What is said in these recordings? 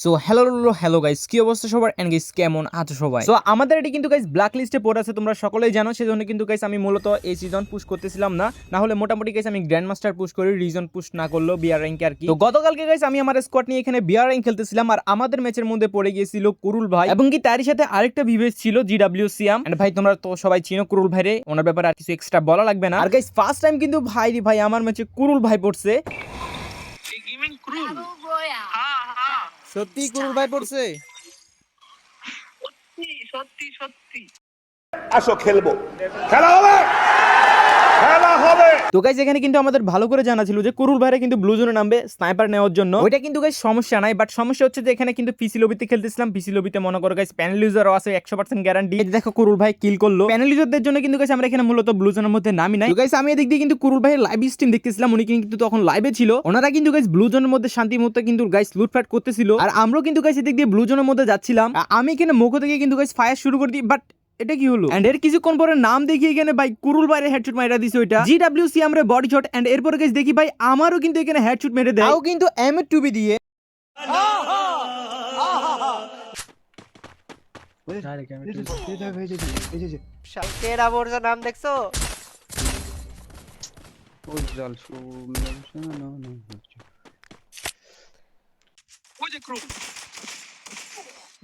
So hello hello guys কি অবস্থা সবার? এন্ড গাইস কেমন আছো সবাই? সো আমাদের এটি কিন্তু গাইস ব্ল্যাক লিস্টে পড়ে আছে তোমরা সকলেই জানো। সেজন্য কিন্তু গাইস আমি মূলত এই সিজন পুশ করতেছিলাম না। না হলে মোটামুটি গাইস আমি গ্র্যান্ড মাস্টার পুশ করি রিজন পুশ না করলেও বিয়ার র্যাঙ্ক আর কি। তো গতকালকে গাইস আমি আমার স্কোয়াড নিয়ে এখানে বিয়ার র্যাঙ্ক খেলতেছিলাম আর আমাদের ম্যাচের মধ্যে পড়ে গিয়েছিল কুরুল ভাই। এবং কি তারই সাথে আরেকটা ভিভেস ছিল জিডব্লিউ সিয়াম এন্ড ভাই তোমরা তো সবাই চিনো কুরুল ভাই রে ওনার ব্যাপারে আর কিছু এক্সট্রা বলা লাগবে না। আর গাইস ফার্স্ট টাইম কিন্তু ভাই রে ভাই আমার ম্যাচে কুরুল ভাই পড়ছে। সত্যি কুরুল ভাই পড়ছে? সত্যি সত্যি সত্যি। আসো খেলব। খেলা হবে! খেলা হবে। তো গাইজ এখানে কিন্তু আমাদের ভালো করে জানা ছিল যে কুরুল ভাইরা কিন্তু ব্লু জোনে নামবে স্নাইপার নেওয়ার জন্য। ওইটা কিন্তু গাইজ সমস্যা নাই বাট সমস্যা হচ্ছে যে এখানে কিন্তু পিসি লবিতে খেলতেছিলাম। পিসি লবিতে মনে করো গাইজ প্যানেল ইউজারও আছে, একশো পার্সেন্ট গ্যারান্টি দেখো কুরুল ভাই কিল করল। প্যানেল ইউজারদের জন্য কিন্তু গাইজ আমরা এখানে মূলত ব্লু জোনের মধ্যে নামি নাই। গাইজ আমি এদিক দিয়ে কিন্তু কুরুল ভাইয়ের লাইভ স্ট্রিম দেখতেছিলাম, উনি কিন্তু তখন লাইভে ছিল। ওনারা কিন্তু গাইজ ব্লু জোনের মধ্যে শান্তি মুহূর্তে কিন্তু গাইজ লুটফাট করতেছিল। আর আমরাও কিন্তু গাইজ এদিক দিয়ে ব্লু জোনের মধ্যে যাচ্ছিলাম। আমি এখানে মুখ থেকে কিন্তু গাইজ ফায়ার শুরু করে দিই বাট এটা কি হলো? এন্ড এর কিছুক্ষণ পরে নাম দেখি এখানে ভাই কুরুল বাইরে হেডশট মাইরা দিছে ওইটা। জিডব্লিউ সি আমরা বডি শট এন্ড এরপরে গাইস দেখি ভাই আমারও কিন্তু এখানে হেডশট মেরে দেয়। তাও কিন্তু এম এর টুবি দিয়ে। নাম দেখছ? ওই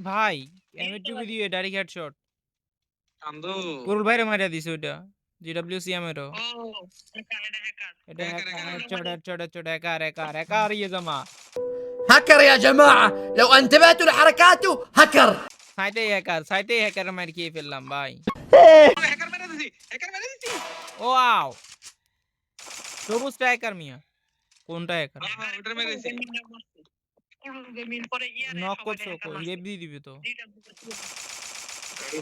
ভাই এম এর টুবি দিয়ে ডাইরেক্ট হেডশট কান্দো কুরুল ভাইরে মারিয়া দিছে ওইটা জিডব্লিউ সি এর ও হ্যাকার এটা হ্যাকার এটা hacker, hacker, headshot headshot headshot একার একার একার ইয়ে জমা هكر يا جماعة لو انتبهتوا لحركاته هكر সাইটে হ্যাকার সাইটে হ্যাকার মার খেয়ে ফেললাম ভাই হ্যাকার মেরে দিছি হ্যাকার মেরে দিছি ও আও সবুজটা হ্যাকার মিয়া কোনটা হ্যাকার হ্যাঁ হ্যাঁ ওটা মেরে দিছি ক্রুল গেমিং পরে ইয়ার নক তো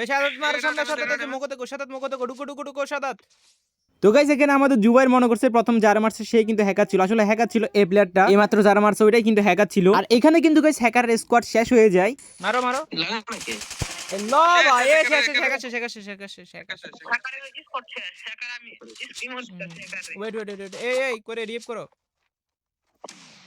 এই সাদাত মার সামনে সাদাত মুখতে কো সাদাত মুখতে কো ডুকো ডুকো ডুকো সাদাত। তো গাইস এখানে আমাদের জুবাইর মনে করছে প্রথম যারা মারছে সে কিন্তু হ্যাকার ছিল। আসলে হ্যাকার ছিল এই প্লেয়ারটা এই মাত্র যারা মারছে ওইটাই কিন্তু হ্যাকার ছিল। আর এখানে কিন্তু গাইস হ্যাকার স্কোয়াড শেষ হয়ে যায়। মারো মারো। ল ভাই এ শেষ শেষ হ্যাকার শেষ হ্যাকার শেষ হ্যাকার শেষ হ্যাকার শেষ। হ্যাকার ইউজ করছে হ্যাকার আমি emote hacker wait wait wait এই এই করে রিপ করো।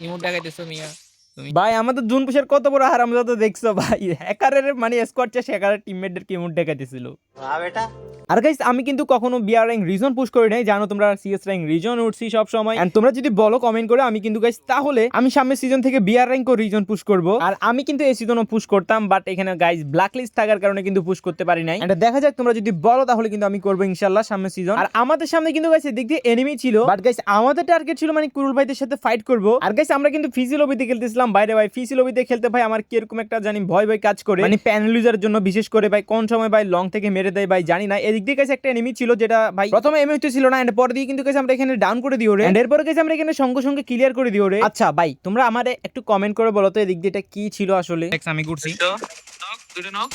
ইমোট দেখাইতেছো মিয়া। ভাই আমাদের জুন পুষের কত বড় হারামজাদা দেখছ ভাই। হ্যাকারের মানে স্কোয়াড শেষ হ্যাকারের টিমমেটদের কি মুড দেখাইতেছিল? বাহ বেটা। আর গাইস আমি কিন্তু কখনো বিআর র্যাঙ্ক রিজন পুশ করি নাই। জানো তোমরা সিএস র্যাঙ্ক রিজন উঠছি সব সময় এন্ড তোমরা যদি বলো কমেন্ট করে আমি কিন্তু গাইস তাহলে আমি সামনের সিজন থেকে বিআর র্যাঙ্ক ও রিজন পুশ করব। আর আমি কিন্তু এই সিজনও পুশ করতাম বাট এখানে গাইস ব্ল্যাক লিস্ট থাকার কারণে কিন্তু পুশ করতে পারি নাই। এন্ড দেখা যাক তোমরা যদি বলো তাহলে কিন্তু আমি করব ইনশাআল্লাহ সামনের সিজন আর আমাদের সামনে কিন্তু গাইস এদিক দিয়ে এনিমি ছিল। বাট গাইস আমাদের টার্গেট ছিল মানে কুরুল ভাইদের সাথে ফাইট করব। আর গাইস আমরা কিন্তু ফিজি লবিতে খেলতেছিলাম বাইরে ভাই ফিজি লবিতে খেলতে ভাই আমার কীরকম একটা জানি ভয় ভয় কাজ করে। মানে প্যানেল ইউজারের জন্য বিশেষ করে ভাই কোন সময় ভাই লং থেকে মেরে দেয় ভাই জানি না। এদিক দিয়ে কাছে একটা এনিমি ছিল যেটা ভাই প্রথমে এমএ হতে ছিল না এন্ড পরে দিয়ে কিন্তু গাইস আমরা এখানে ডাউন করে দিও রে। এন্ড এরপরে গাইস আমরা এখানে সঙ্গে সঙ্গে ক্লিয়ার করে দিও রে। আচ্ছা ভাই তোমরা আমারে একটু কমেন্ট করে বলো তো এদিক দিয়ে এটা কি ছিল আসলে? আমি ঘুরছি। নক দুটো নক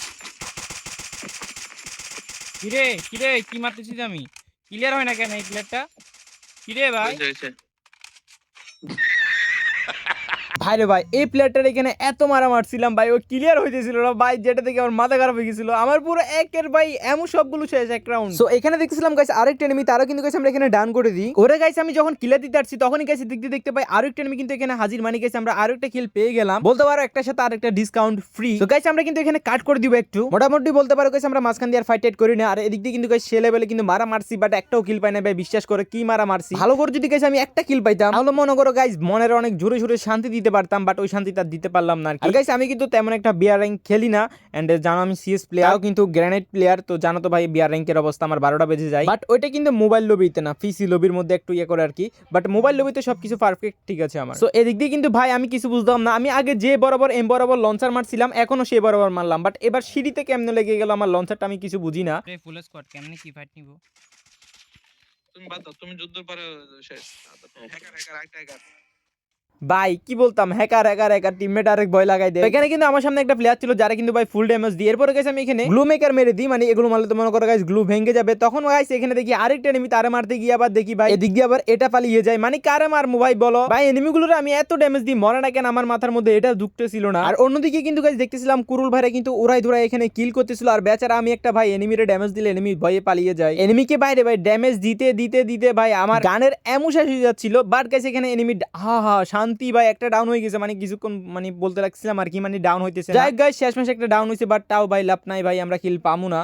কিরে কিরে কি মারতেছিস আমি? ক্লিয়ার হয় না কেন এই প্লেটটা কিরে ভাই? ভাই রে ভাই এই প্লেয়ারটার এখানে এত মারা মারছিলাম ভাই ও ক্লিয়ার হইতেছিল না ভাই যেটা দেখে আমার মাথা খারাপ হয়ে গেছিল আমার পুরো একের ভাই এমন সবগুলো শেষ এক রাউন্ড সো এখানে দেখছিলাম গাইস আরেকটা এনিমি তারও কিন্তু গাইস আমরা এখানে ডান করে দিই। ওরে গাইস আমি যখন কিলার দিতে আসছি তখনই গাইস দিক দিয়ে দেখতে পাই আরেকটা এনিমি কিন্তু এখানে হাজির। মানে গাইস আমরা আরেকটা কিল পেয়ে গেলাম। বলতে পারো একটার সাথে আরেকটা ডিসকাউন্ট ফ্রি তো গাইস আমরা কিন্তু এখানে কাট করে দিব একটু। মোটামুটি বলতে পারো গাইস আমরা মাঝখান দিয়ে আর ফাইট টাইট করি না। আর এদিক দিয়ে কিন্তু গাইস সে লেভেলে কিন্তু মারা মারছি বাট একটাও কিল পাই না ভাই বিশ্বাস করে কি মারা মারছি। ভালো করে যদি গাইস আমি একটা কিল পাইতাম তাহলে মনে করো গাইস মনের অনেক জোরে জোরে শান্তি দিতে পারতাম বাট ওই শান্তিটা দিতে পারলাম না আর গাইস আমি কিন্তু তেমন একটা বিয়ার র্যাঙ্ক খেলি না এন্ড জানো আমি সিএস প্লেয়ারও কিন্তু গ্র্যানেড প্লেয়ার তো জানো তো ভাই বিয়ার র্যাঙ্কের অবস্থা আমার বারোটা বেজে যায়। বাট ওইটা কিন্তু মোবাইল লবিতে না পিসি লবির মধ্যে একটু ইয়ে করে আর কি বাট মোবাইল লবিতে সবকিছু পারফেক্ট ঠিক আছে আমার। সো এদিক দিয়ে কিন্তু ভাই আমি কিছু বুঝতাম না। আমি আগে যে বরাবর এম বরাবর লঞ্চার মারছিলাম এখনও সে বরাবর মারলাম। বাট এবার সিঁড়িতে কেমনে লেগে গেল আমার লঞ্চারটা আমি কিছু বুঝি না। ফুল স্কোয়াড কেমনে কি ফাইট নিব? তুমি বাদ দাও তুমি যুদ্ধ পরে শেষ। হ্যাকার হ্যাকার একটা হ্যাকার ভাই, কি বলতাম? হ্যাকার হ্যাকার হ্যাকার টিমমেট আরেক ভয় লাগাই দেয়। এখানে কিন্তু আমার সামনে একটা প্লেয়ার ছিল যারা কিন্তু ভাই ফুল ড্যামেজ দিয়ে। এরপরে গেছে আমি এখানে গ্লু মেকার মেরে দিই মানে এগুলো মারলে তো মনে করো গাইস গ্লু ভেঙে যাবে। তখন গাইস এখানে দেখি আরেকটা এনিমি তারে মারতে গিয়ে আবার দেখি ভাই, এদিক দিয়ে আবার এটা পালিয়ে যায়। মানে কারে মারমু ভাই বলো? ভাই এনিমিগুলোর আমি এত ড্যামেজ দিই, মরে না কেন? আমার মাথার মধ্যে এটা ঢুকতে ছিল না। আর অন্যদিকে কিন্তু গাইস দেখতেছিলাম কুরুল ভাইরা কিন্তু উড়াই ধুরাই এখানে কিল করতেছিল। আর বেচারা আমি একটা ভাই এনিমিরে ড্যামেজ দিলে এনিমি ভয়ে পালিয়ে যায়। এনিমিকে বাইরে ভাই ড্যামেজ দিতে দিতে দিতে ভাই আমার গানের এমন শেষ হয়ে যাচ্ছিল। বাট গাইস এখানে এনিমি হা হা, শান্তি শান্তি ভাই একটা ডাউন হয়ে গেছে মানে কিছুক্ষণ মানে বলতে লাগছিলাম আর কি মানে ডাউন হইতেছে যাই গাইস শেষ ম্যাচ একটা ডাউন হয়েছে বাট তাও ভাই লাভ নাই ভাই আমরা কিল পামু না।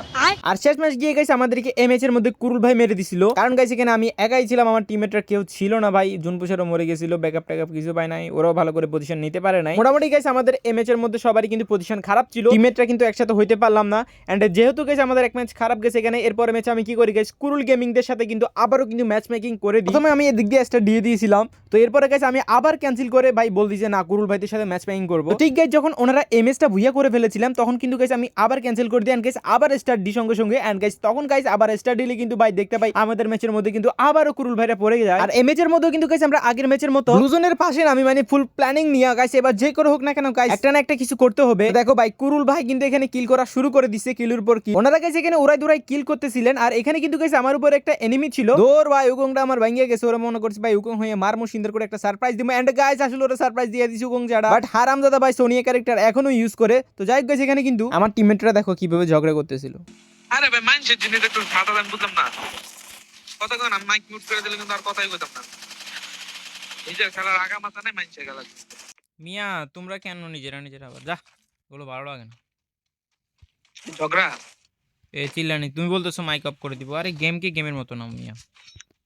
আর শেষ ম্যাচ গিয়ে গেছে আমাদেরকে এম এর মধ্যে কুরুল ভাই মেরে দিছিল। কারণ গাইছে এখানে আমি একাই ছিলাম আমার টিমমেটরা কেউ ছিল না ভাই জুনপুষারও মরে গেছিল ব্যাকআপ ট্যাকআপ কিছু পায় নাই ওরাও ভালো করে পজিশন নিতে পারে নাই। মোটামুটি গাইছে আমাদের এম এর মধ্যে সবারই কিন্তু পজিশন খারাপ ছিল। টিমমেটরা কিন্তু একসাথে হইতে পারলাম না। এন্ড যেহেতু গেছে আমাদের এক ম্যাচ খারাপ গেছে এখানে এরপরে ম্যাচে আমি কি করি গাইস কুরুল গেমিংদের সাথে কিন্তু আবারও কিন্তু ম্যাচ মেকিং করে দিই। প্রথমে আমি এদিক দিয়ে একটা দিয়ে দিয়েছিলাম তো এরপরে গেছে আমি আবার ক্যান্সেল করে, ভাই, বল দিই যে না, কুরুল ভাইদের সাথে ম্যাচ মেকিং করব। ঠিক গাইস যখন ওনারা এমএসটা ভুইয়া করে ফেলেছিলাম, তখন কিন্তু গাইস আমি আবার ক্যান্সেল করে দিই। এন্ড গাইস আবার স্টার্ট দি সঙ্গে সঙ্গে। এন্ড গাইস তখন গাইস আবার স্টার্ট দিলে কিন্তু ভাই, দেখতে পাই, আমাদের ম্যাচের মধ্যে কিন্তু আবারও কুরুল ভাইরা পড়ে যায়। আর এমএচ এর মধ্যেও কিন্তু গাইস আমরা আগের ম্যাচের মতো দুজনের পাশে আমি মানে ফুল প্ল্যানিং নিয়ে গাইস এবার যে করে হোক না কেন গাইস একটা না একটা কিছু করতে হবে। দেখো ভাই, কুরুল ভাই কিন্তু এখানে কিল করা শুরু করে দিচ্ছে কিলের উপর কি ওনারা গাইস এখানে উড়াই দুরাই কিল করতেছিলেন। আর এখানে কিন্তু গাইস আমার উপর একটা এনিমি ছিল। দৌড় ভাই, উগংটা আমার ভাঙিয়ে গেছে। ওরা মনে করছে, ভাই, উগং হয়ে মারমু, সুন্দর করে একটা সারপ্রাইজ দিব এন্ড গাইস আসলে ওরা সারপ্রাইজ দিয়ে দিছে উগং জাডা বাট হারামজাদা ভাই সোনিয়া ক্যারেক্টার এখনও ইউজ করে। তো যাই হোক গাইস এখানে কিন্তু আমার টিমমেটরা দেখো কীভাবে ঝগড়া করতেছিল। আরে ভাই মানুষের জিনিস একটু সাদা দেন বুঝলাম না। কতক্ষণ আমি মাইক মিউট করে দিলে কিন্তু আর কথাই বলতাম না। নিজের খেলার আগা মাথা নেই মানুষের খেলা মিয়া তোমরা কেন নিজেরা নিজেরা আবার? যা ওগুলো ভালো লাগে না। ঝগড়া? এ চিল্লানি তুমি বলতেছো মাইক অফ করে দিব। আরে গেম কি গেমের মতো না মিয়া।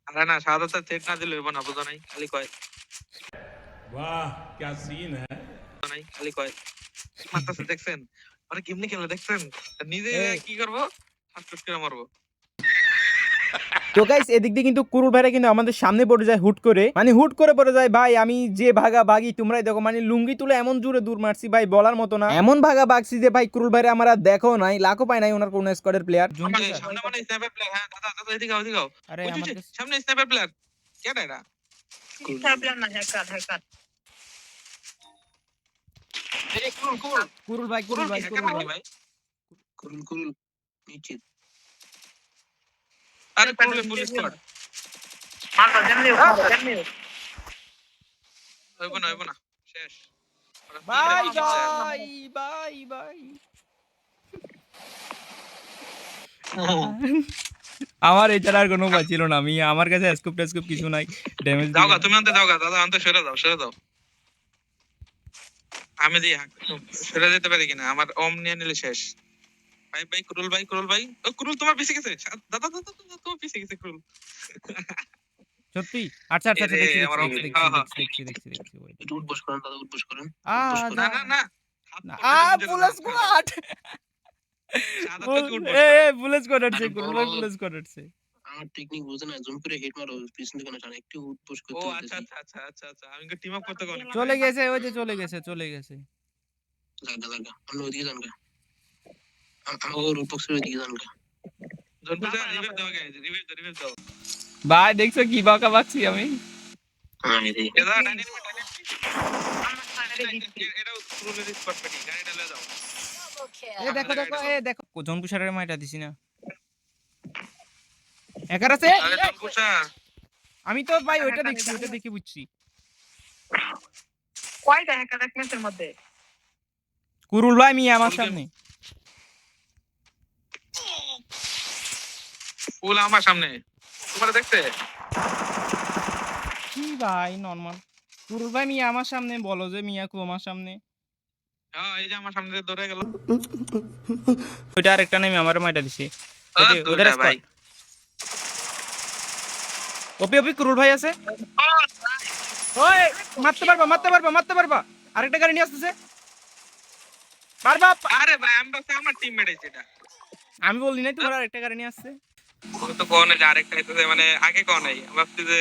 আরে না সাদা তো চেক না দিলে হইব না বুঝো নাই খালি কয়। वाह क्या सीन है বুঝো নাই খালি কয় মারতাছে দেখছেন আরে কেমনি খেলে দেখছেন আর নিজে এই। কি করবো হাত করে মারবো তো গাইস এদিক দিয়ে কিন্তু কুরুল ভাইরা কিন্তু আমাদের সামনে পড়ে যায় হুট করে মানে হুট করে পড়ে যায় ভাই আমি যে ভাগা ভাগি তোমরাই দেখো মানে লুঙ্গি তুলে এমন জোরে দূর মারছি ভাই বলার মতো না এমন ভাগা ভাগছি যে ভাই কুরুল ভাইরা আমার আর দেখো নাই লাখও পায় নাই ওনার কোন স্কোয়াডের প্লেয়ার জুম আমার কিসার? সামনে মানে স্নাইপার প্লেয়ার হ্যাঁ দাদা দাদা এদিকে আও, এদিকে আও। আরে ওই যে, আমার যে, কাছে সামনে স্নাইপার প্লেয়ার কেডা এটা কুরুল ভাই কুরুল ভাই কুরুল ভাই ভাই কুল কুল নিশ্চিত আরে কুল হইব না হইব না শেষ টিম ভাই ভাই ভাই আমার এছাড়া আর কোনো উপায় ছিল না। আমি আমার কাছে স্কোপ টেস্কোপ কিছু নাই ড্যামেজ গা তুমি আনতে গা দাদা আনতে সরে দাও সরে দাও। আমি দিই সরে যেতে পারি কিনা? আমার ওম নিয়ে নিলে শেষ। ভাই ভাই কুরুল ভাই কুরুল ভাই। ও কুরুল তোমার পিছে গেছে। দাদা দাদা তোমার পিছে গেছে কুরুল। সত্যি? আচ্ছা আচ্ছা আচ্ছা দেখছি দেখছি দেখছি। দেখছি উঠবোস করেন দাদা উঠবোস করেন। না না না। আ নিজের পুলিশ হাত স্কোয়াড সাদা থেকে উঠবো। এ এ পুলিশ স্কোয়াড আসছে আরে কুরুল ভাই বড়। পুলিশ স্কোয়াড আসছে আমার টেকনিক বুঝে না জুম করে হেড মারো পিছন থেকে না টান একটু উঠবোস ও করতে আচ্ছা বলতেছি আচ্ছা আচ্ছা আচ্ছা আচ্ছা আমি টিম আপ করতে কোন চলে গেছে ওই যে চলে গেছে চলে গেছে জায়গা জায়গা আপনি ওইদিকে যান গা আম- আমাকে রুট বক্সের ওইদিকে যান গা জন্টু যা রিভাইভ দাও গে রিভাইভ দাও রিভাইভ দাও ভাই দেখছ কি বাঁকা বাকছি আমি হ্যাঁ এই এ দাদা ডাইনি ডাইনি এটা কুরুলের স্পট পেটি গাড়িটা লয়ে যাও এ দেখো দেখো এ দেখো। জনকু সারের মাইটা দিছি না। একার আছে? আরে জন্টু স্যার আমি তো ভাই ওইটা দেখছি ওইটা দেখে বুঝছি। কয়টা হ্যাকার এক ম্যাচের মধ্যে? কুরুল ভাই মিয়া আমার সামনে। আমার সামনে। তোমার দেখতে? কি ভাই নরমাল কুরুল ভাই মিয়া আমার সামনে। বলো যে মিয়া কু আমার সামনে। এই যে আমার সামনে দিয়ে গেল। ওইটা আরেকটা নেমে আমার মাইটা দিছি। আহ, ওদের- ওদের ভাই। ওপি ওপি কুরুল ভাই আছে? ওই মারতে পারবা মারতে পারবা মারতে পারবা। আরেকটা গাড়ি নিয়ে আসতেছে। পারবা পা- আরে ভাই আমি ভাবছি আমার টিমমেট আছে এটা আমি বলি নাই তোমার আরেকটা গাড়ি নিয়ে আসছে। ও তো কোনে যে আরেকটা আইতেছে মানে আগে কোন? নাই আমি ভাবছি যে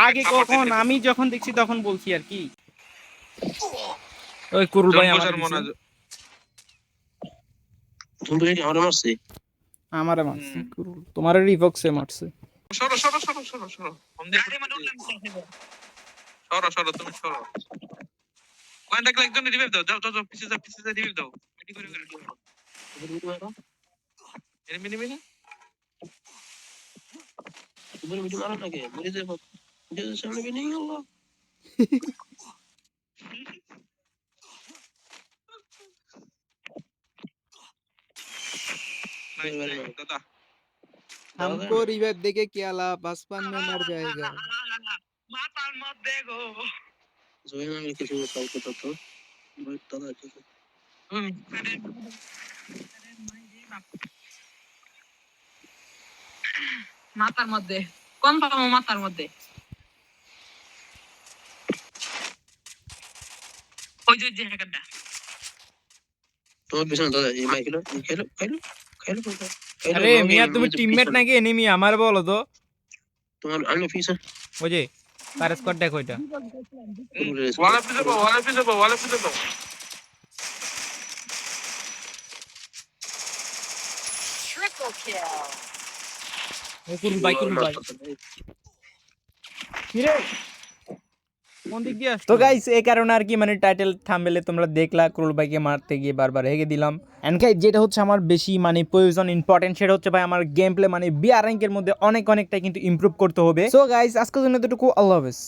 আগে কখন? আমি যখন দেখছি তখন বলছি আর কি। ওই কুরুল ভাই আমার মনে করে কি আমার মারছে? আমারে মারছে কুরুল। তোমার রিভক্সে মারছে। সরো সরো সরো সরো সরো। আমি সরো। সরো তুমি সরো। দেখলে একজন রিভাইভ দাও। যাও যাও পিছে যাও পিছে যাও রিভাইভ দাও। মিটি করে করে মিটি মারো এনিমি এনিমি মিটি মারো নাকি? মরে যাব। নিজেদের সামনে বেরিয়ে গেল? নাইস নাইস দাদা हमको रिवाइव देके क्या लाभ बचपन में मर जाएगा মাতার মধ্যে গো জয় নামে কিছু কাউকে তত ভয় দাদা কিছু হুম। মাথার মধ্যে কনফার্ম মাথার মধ্যে ওই যে যে হ্যাকারটা তোমার পিছনে দাদা এই মাইকেলো খাইলো খাইলো খাইলো খাইলো আরে মিয়া তুমি টিমমেট নাকি? এনিমি আমার বলো তো। তোমার আনলে পিছনে। ওই যে তার স্কোয়াড দেখ ওইটা ওয়ালে পিছে পাও ওয়ালে পিছে পাও ওয়ালে পিছে পাও কুরুল ভাই কুরুল ভাই। কোন দিক দিয়ে তো গাইস এই কারণে আর কি মানে টাইটেল থামবেলে তোমরা দেখলা, ক্রুল ভাইকে মারতে গিয়ে বারবার হেগে দিলাম। এন্ড গাইস যেটা হচ্ছে আমার বেশি মানে প্রয়োজন ইম্পর্টেন্ট সেটা হচ্ছে ভাই আমার গেম প্লে মানে বিআর র্যাঙ্কের মধ্যে অনেক অনেকটা কিন্তু ইমপ্রুভ করতে হবে। সো গাইস আজকের জন্য এতটুকু, আল্লাহ হাফেজ।